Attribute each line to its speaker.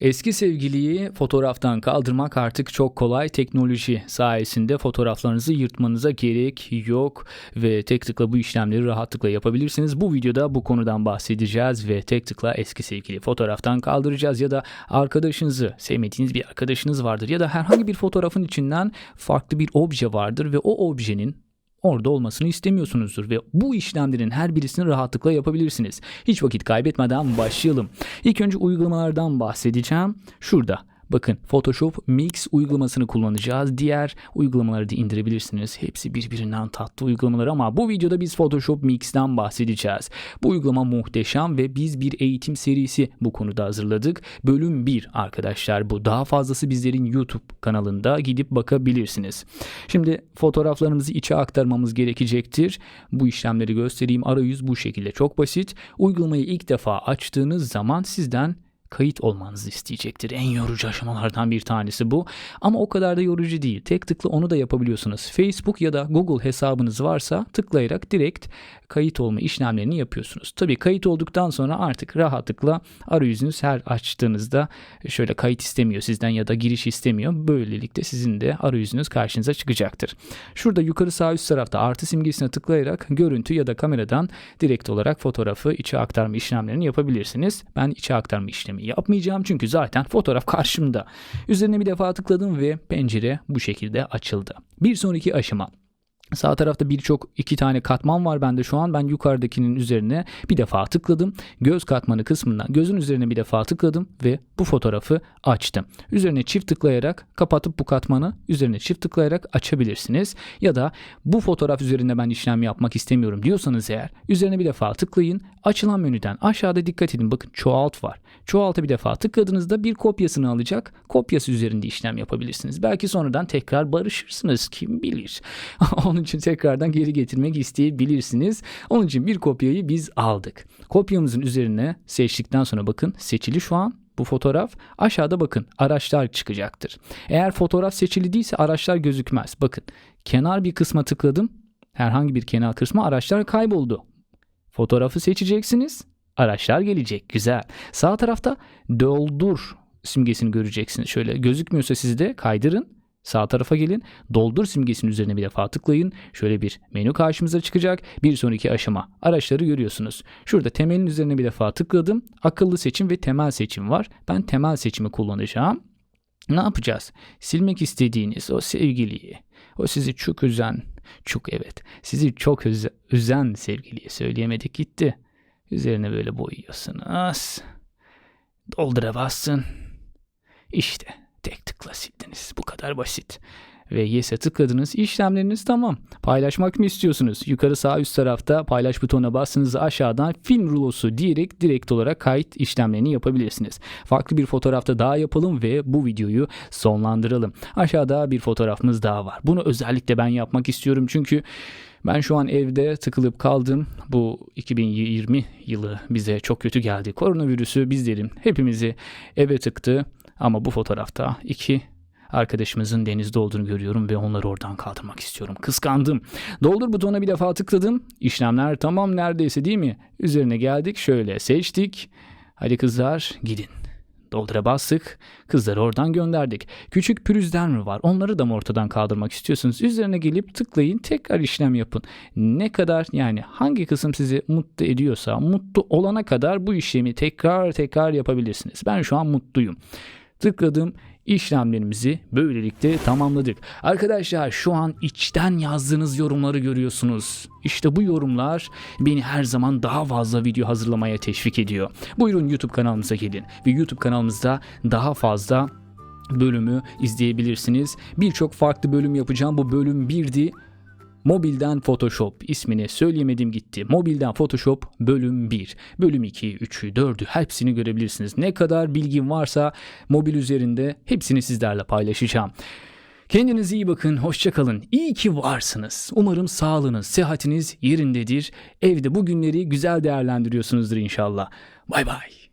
Speaker 1: Eski sevgiliyi fotoğraftan kaldırmak artık çok kolay. Teknoloji sayesinde fotoğraflarınızı yırtmanıza gerek yok ve tek tıkla bu işlemleri rahatlıkla yapabilirsiniz. Bu videoda bu konudan bahsedeceğiz ve tek tıkla eski sevgili fotoğraftan kaldıracağız ya da arkadaşınızı, sevmediğiniz bir arkadaşınız vardır ya da herhangi bir fotoğrafın içinden farklı bir obje vardır ve o objenin orada olmasını istemiyorsunuzdur ve bu işlemlerin her birisini rahatlıkla yapabilirsiniz. Hiç vakit kaybetmeden başlayalım. İlk önce uygulamalardan bahsedeceğim. Şurada Bakın Photoshop Mix uygulamasını kullanacağız. Diğer uygulamaları da indirebilirsiniz. Hepsi birbirinden tatlı uygulamalar ama bu videoda biz Photoshop Mix'ten bahsedeceğiz. Bu uygulama muhteşem ve biz bir eğitim serisi bu konuda hazırladık. Bölüm 1 arkadaşlar bu. Daha fazlası bizlerin YouTube kanalında gidip bakabilirsiniz. Şimdi fotoğraflarımızı içe aktarmamız gerekecektir. Bu işlemleri göstereyim. Arayüz bu şekilde çok basit. Uygulamayı ilk defa açtığınız zaman sizden kayıt olmanızı isteyecektir. En yorucu aşamalardan bir tanesi bu. Ama o kadar da yorucu değil. Tek tıkla onu da yapabiliyorsunuz. Facebook ya da Google hesabınız varsa tıklayarak direkt kayıt olma işlemlerini yapıyorsunuz. Tabii kayıt olduktan sonra artık rahatlıkla arayüzünüz her açtığınızda şöyle kayıt istemiyor sizden ya da giriş istemiyor. Böylelikle sizin de arayüzünüz karşınıza çıkacaktır. Şurada yukarı sağ üst tarafta artı simgesine tıklayarak görüntü ya da kameradan direkt olarak fotoğrafı içe aktarma işlemlerini yapabilirsiniz. Ben içe aktarma işlemi yapmayacağım çünkü zaten fotoğraf karşımda. Üzerine bir defa tıkladım ve pencere bu şekilde açıldı. Bir sonraki aşama Sağ tarafta birçok iki tane katman var bende şu an. Ben yukarıdakinin üzerine bir defa tıkladım. Göz katmanı kısmından gözün üzerine bir defa tıkladım ve bu fotoğrafı açtım. Üzerine çift tıklayarak kapatıp bu katmanı üzerine çift tıklayarak açabilirsiniz. Ya da bu fotoğraf üzerinde ben işlem yapmak istemiyorum diyorsanız eğer üzerine bir defa tıklayın. Açılan menüden aşağıda dikkat edin bakın çoğalt var. Çoğalta bir defa tıkladığınızda bir kopyasını alacak. Kopyası üzerinde işlem yapabilirsiniz. Belki sonradan tekrar barışırsınız kim bilir. Onun için tekrardan geri getirmek isteyebilirsiniz. Onun için bir kopyayı biz aldık. Kopyamızın üzerine seçtikten sonra bakın seçili şu an bu fotoğraf aşağıda bakın araçlar çıkacaktır. Eğer fotoğraf seçili değilse araçlar gözükmez. Bakın kenar bir kısma tıkladım. Herhangi bir kenar kısma araçlar kayboldu. Fotoğrafı seçeceksiniz. Araçlar gelecek. Güzel. Sağ tarafta doldur simgesini göreceksiniz. Şöyle gözükmüyorsa sizde kaydırın. Sağ tarafa gelin. Doldur simgesinin üzerine bir defa tıklayın. Şöyle bir menü karşımıza çıkacak. Bir sonraki aşama. Araçları görüyorsunuz. Şurada temelin üzerine bir defa tıkladım. Akıllı seçim ve temel seçim var. Ben temel seçimi kullanacağım. Ne yapacağız? Silmek istediğiniz o sevgiliyi, o sizi çok üzen, çok evet, sizi çok üzen, sevgiliyi söyleyemedik gitti. Üzerine böyle boyuyorsunuz. Doldura bassın. İşte tek tıkla sildiniz. Bu kadar basit. Ve Yes'e tıkladınız. İşlemleriniz tamam. Paylaşmak mı istiyorsunuz? Yukarı sağ üst tarafta paylaş butonuna bastığınız aşağıdan film rulosu diyerek direkt olarak kayıt işlemlerini yapabilirsiniz. Farklı bir fotoğrafta daha yapalım ve bu videoyu sonlandıralım. Aşağıda bir fotoğrafımız daha var. Bunu özellikle ben yapmak istiyorum çünkü ben şu an evde tıkılıp kaldım. Bu 2020 yılı bize çok kötü geldi. Koronavirüsü bizlerin hepimizi eve tıktı. Ama bu fotoğrafta iki arkadaşımızın denizde olduğunu görüyorum ve onları oradan kaldırmak istiyorum. Kıskandım. Doldur butonuna bir defa tıkladım. İşlemler tamam neredeyse değil mi? Üzerine geldik. Şöyle seçtik. Hadi kızlar gidin. Doldura bastık. Kızları oradan gönderdik. Küçük pürüzler mi var? Onları da mı ortadan kaldırmak istiyorsunuz? Üzerine gelip tıklayın. Tekrar işlem yapın. Ne kadar yani hangi kısım sizi mutlu ediyorsa mutlu olana kadar bu işlemi tekrar tekrar yapabilirsiniz. Ben şu an mutluyum. Tıkladım işlemlerimizi böylelikle tamamladık. Arkadaşlar şu an içten yazdığınız yorumları görüyorsunuz. İşte bu yorumlar beni her zaman daha fazla video hazırlamaya teşvik ediyor. Buyurun YouTube kanalımıza gelin ve YouTube kanalımızda daha fazla bölümü izleyebilirsiniz. Birçok farklı bölüm yapacağım. Bu bölüm 1'di. Mobilden Photoshop ismini söyleyemedim gitti. Mobilden Photoshop bölüm 1, bölüm 2, 3'ü, 4'ü hepsini görebilirsiniz. Ne kadar bilgim varsa mobil üzerinde hepsini sizlerle paylaşacağım. Kendinize iyi bakın, hoşçakalın. İyi ki varsınız. Umarım sağlığınız, sıhhatiniz yerindedir. Evde bu günleri güzel değerlendiriyorsunuzdur inşallah. Bay bay.